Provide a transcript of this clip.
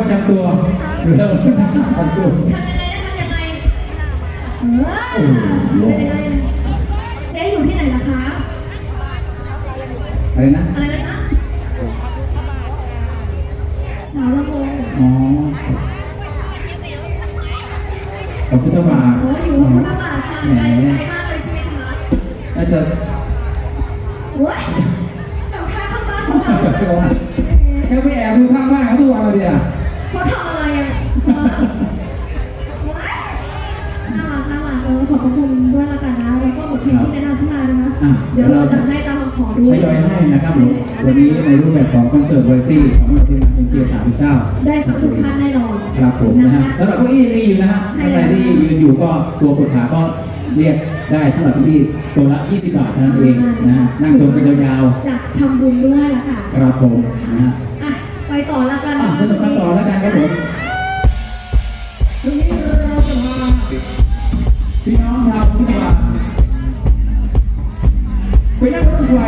ประจำตัวเริ่มประจำตัวทำยังไงนะทำยังไงเออเป็นยังไงเจ๊อยู่ที่ไหนล่ะคะอะไรนะอะไรนะจ๊ะสาวลำวงอ๋อขอบคุณบาทโอ้ยอยู่พระพุทธบาทค่ะแหมไกลไกลมากเลยใช่ไหมคะน่าจะโอ้ยจำท่าข้างบ้านของเราจับไปว่าแค่ไปแอบดูข้างบ้านเขาทุกวันเลยอะ เขาทำอะไรอะว้ายน่ารักน่ารักเออขอบพระคุณด้วยละกันนะ แล้วก็บทเพลงที่แนะนำขึ้นมานะคะเดี๋ยวเราจะให้ตามคำขอด้วทยยอยให้นะครับผมใช่วันนี้ในรูปแบบของคอนเสิร์ตวาไรตี้ของเราทีมงานเป็นเกียร์สามเก้าได้ฟังทุกท่านแน่นอนครับผมนะนะฮะคะสำหรับเก้าอี้นี่อยู่นะฮะใช่ท่านใดแล้วที่ยืนอยู่ก็ตัวกดขาก็เรียกได้สำหรับเก้าอี้ตัวละ 20 บาทเท่านั้นเองนะฮะนั่งชมกันยาวจะทำบุญด้วยละค่ะ ๆครับผมนะฮะ อะ ไปต่อละกันอะนะคะสำหรับ ครับมวันนี้เราจพี่น้องชาวพุทธบาทไปนั่งรถไฟ